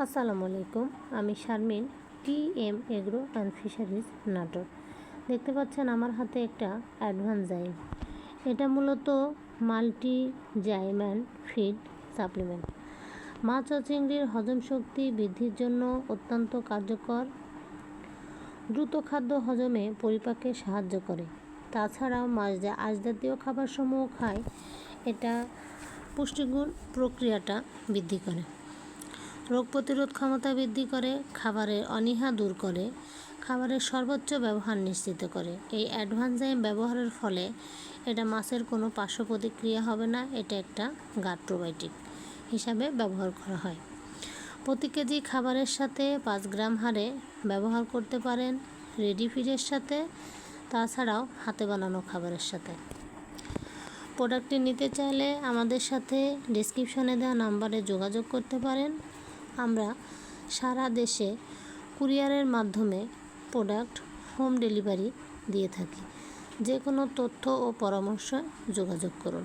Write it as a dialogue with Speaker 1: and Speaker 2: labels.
Speaker 1: আসসালামু আলাইকুম, আমি Sharmin T M agro and fisheries নাটক দেখতে পাচ্ছেন আমার হাতে একটা অ্যাডভান্স জাইম এটা মূলত মাল্টি জাইম্যান ফিড সাপ্লিমেন্ট। মাছ ও চিংড়ির হজম শক্তি বৃদ্ধির জন্য অত্যন্ত কার্যকর। দ্রুত খাদ্য হজমে পরিপাকে সাহায্য করে। তাছাড়াও মাছ যা আঁশ জাতীয় খাবারসমূহ খায়, এটা পুষ্টিগুণ প্রক্রিয়াটা বৃদ্ধি করে। রোগ প্রতিরোধ ক্ষমতা বৃদ্ধি করে, খাবারের অনীহা দূর করে, খাবারের সর্বোচ্চ ব্যবহার নিশ্চিত করে। এই অ্যাডভান্সাইম ব্যবহারের ফলে এটা মাছের কোনো পার্শ্ব প্রতিক্রিয়া হবে না, এটা একটা গাট্রোবায়োটিক হিসাবে ব্যবহার করা হয়। প্রতি কেজি খাবারের সাথে পাঁচ গ্রাম হারে ব্যবহার করতে পারেন রেডি ফিডের সাথে, তাছাড়াও হাতে বানানো খাবারের সাথে। প্রোডাক্টটি নিতে চাইলে আমাদের সাথে ডিসক্রিপশনে দেওয়া নাম্বারে যোগাযোগ করতে পারেন। আমরা সারা দেশে কুরিয়ারের মাধ্যমে প্রোডাক্ট হোম ডেলিভারি দিয়ে থাকি। যে কোনো তথ্য ও পরামর্শ যোগাযোগ করুন।